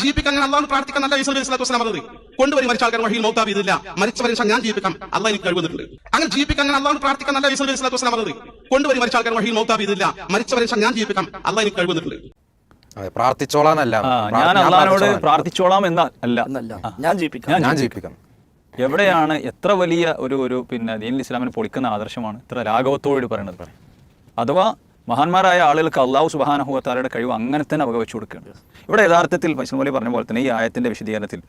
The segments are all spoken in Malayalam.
ജീവിപ്പിക്കാൻ ഞാൻ അള്ളാഹ് പ്രാർത്ഥിക്കാൻ നല്ല ഈസ്വലി സ്വലാത്തു വസ്സലാം പറഞ്ഞത് കൊണ്ടുവരും മരിച്ച ആൾക്കാർ വഴിയിൽ മൗത്താവ് ഇതില്ല മരിച്ചവരെ ഞാൻ ജീവിക്കാം അള്ളാഹ് എനിക്ക് കഴിവുന്നിട്ടുണ്ട് അങ്ങനെ ജീവിപ്പിക്കാൻ ഞാൻ അള്ളാഹ് പ്രാർത്ഥിക്കാൻ നല്ല ഈസ്വലി സ്വലാത്തു വസ്സലാം പറഞ്ഞത് കൊണ്ടുവരും മരിച്ച ആൾക്കാർ വഴിയിൽ മൗത്താവ് ഇതില്ല മരിച്ചവരെ ഞാൻ ജീവിക്കാം അള്ളാഹ് എനിക്ക് കഴിവുന്നിട്ടുണ്ട് പ്രാർത്ഥിച്ചോളാന്നല്ല. പ്രാർത്ഥിച്ചോളാനല്ല ഞാൻ അള്ളഹാനോട് പ്രാർത്ഥിച്ചോളാം. എന്ന അല്ല. ഞാൻ ജീവിക്കാം ഞാൻ ജീവിക്കാം എവിടെയാണ് എത്ര വലിയ ഒരു ഒരു പിന്നെ ദീൻ ഇസ്ലാമിനെ പൊളിക്കുന്ന ആദർശമാണ്? ഇത്ര രാഘവത്തോട് പറയുന്നത് അഥവാ മഹാന്മാരായ ആളുകൾക്ക് അള്ളാഹു സുബാനഹുഅത്താലയുടെ കഴിവ് അങ്ങനെ തന്നെ വകവെച്ചു കൊടുക്കുകയാണ്. ഇവിടെ യഥാർത്ഥത്തിൽ വൈഷ്ണവലി പറഞ്ഞ പോലെ തന്നെ ഈ ആയത്തിന്റെ വിശദീകരണത്തിൽ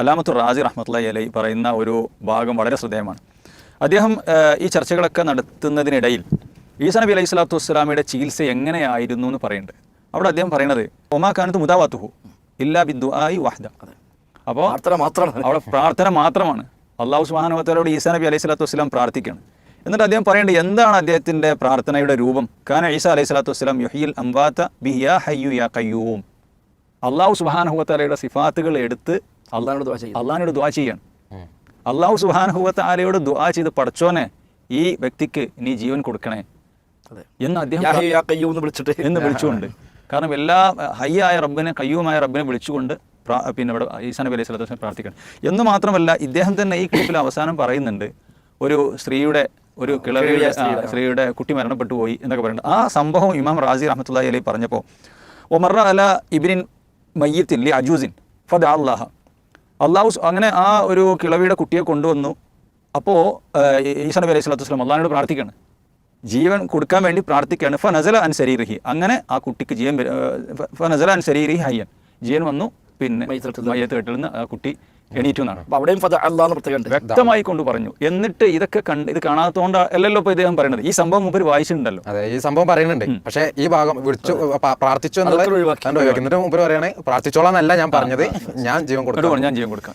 അലാമത്തു റാജി റഹ്മത്തുള്ള അലൈ പറയുന്ന ഒരു ഭാഗം വളരെ ശ്രദ്ധേയമാണ്. അദ്ദേഹം ഈ ചർച്ചകളൊക്കെ നടത്തുന്നതിനിടയിൽ ഈസ നബി അലൈഹി സ്വലാത്തു വസ്സലാമയുടെ ചികിത്സ എങ്ങനെയായിരുന്നു എന്ന് പറയുന്നുണ്ട്. അവിടെ അദ്ദേഹം പറയുന്നത് ഒമാ കാനത്ത് മുതാവാത്തുഹു ഇല്ലാ ബിന്ദു ആയി വാഹ്ദ. അപ്പോൾ പ്രാർത്ഥന മാത്രമാണ്. അവിടെ പ്രാർത്ഥന മാത്രമാണ്. അള്ളാഹു സുബാനുവത്തലോട് ഈസ നബി അലൈഹി സ്വലാത്തു വസ്സലാം പ്രാർത്ഥിക്കുകയാണ്. എന്നിട്ട് അദ്ദേഹം പറയേണ്ടത് എന്താണ് അദ്ദേഹത്തിന്റെ പ്രാർത്ഥനയുടെ രൂപം? കാന ഈസ അലൈഹി സ്വലാത്തു വസ്സലാം യുഹിയിൽ അംബാത്ത ബി യാ ഹയ്യു യാ കയ്യൂം അള്ളാഹു സുബാനഹുവത്താലയുടെ സിഫാത്തുകൾ എടുത്ത് അള്ളാഹിനോട് ദുആ ചെയ്യും. അള്ളാഹിനോട് ദുആ ചെയ്യാണ്. അള്ളാഹു സുബാനഹുവത്താലയോട് ദുആ ചെയ്ത് പഠിച്ചോനെ ഈ വ്യക്തിക്ക് നീ ജീവൻ കൊടുക്കണേ. എന്ന് അദ്ദേഹം വിളിച്ചിട്ട്. എന്ന് വിളിച്ചുകൊണ്ട്. കാരണം എല്ലാ ഹയ്യായ റബ്ബിനെ കയ്യുമായ റബ്ബിനെ വിളിച്ചുകൊണ്ട് പിന്നെ ഇവിടെ ഈസാ നബി അലൈഹി സ്വലാത്തു പ്രാർത്ഥിക്കണം. എന്ന് മാത്രമല്ല ഇദ്ദേഹം തന്നെ ഈ ക്ലിപ്പിൽ അവസാനം പറയുന്നുണ്ട്. ഒരു സ്ത്രീയുടെ ഒരു കിളവിയുടെ സ്ത്രീയുടെ കുട്ടി മരണപ്പെട്ടു പോയി എന്നൊക്കെ പറയുന്നുണ്ട്. ആ സംഭവം ഇമാം റാസി റഹ്മത്തുള്ളി അലൈഹി പറഞ്ഞപ്പോൾ ഒമറ അല ഇബിനിൻ മയ്യത്തിൻ ലി അജൂസിൻ ഫദ അള്ളാഹ അള്ളാഹു അങ്ങനെ ആ ഒരു കിളവിയുടെ കുട്ടിയെ കൊണ്ടുവന്നു. അപ്പോൾ ഈസാ നബി അലൈഹി സ്വലാത്തു വസ്ലാം അള്ളാഹിനോട് പ്രാർത്ഥിക്കുകയാണ്. ജീവൻ കൊടുക്കാൻ വേണ്ടി പ്രാർത്ഥിക്കുകയാണ്. ഫ നസല അൻ ശരീരഹി അങ്ങനെ ആ കുട്ടിക്ക് ജീവൻ ഫ നസല അൻ ശരീരഹി ഹയ്യൻ. ജീവൻ വന്നു. പിന്നെ മയ്യത്ത് കെട്ടിൽ നിന്ന്. ആ കുട്ടി എണീറ്റു എന്നാണ്. അപ്പോൾ അവിടെയും ഫത അള്ളാന്ന് പ്രത്യേകം വ്യക്തമായി കൊണ്ട് പറഞ്ഞു. എന്നിട്ട് ഇതൊക്കെ കണ്ട് ഇത് കാണാത്തതുകൊണ്ട് അല്ലല്ലോ ഇപ്പൊ ഇദ്ദേഹം പറയുന്നത് ഈ സംഭവം മുമ്പ് വായിച്ചിട്ടുണ്ടല്ലോ. അതെ ഈ സംഭവം പറയുന്നുണ്ട്. പക്ഷേ ഈ ഭാഗം വിളിച്ചു പ്രാർത്ഥിച്ചു എന്നുള്ളത് ഒഴിവാക്കി. എന്നിട്ട് മുമ്പ് പറയണേ പ്രാർത്ഥിച്ചോളാന്നല്ല ഞാൻ പറഞ്ഞത്. ഞാൻ ജീവൻ കൊടുക്കും ഞാൻ ജീവൻ കൊടുക്കാം.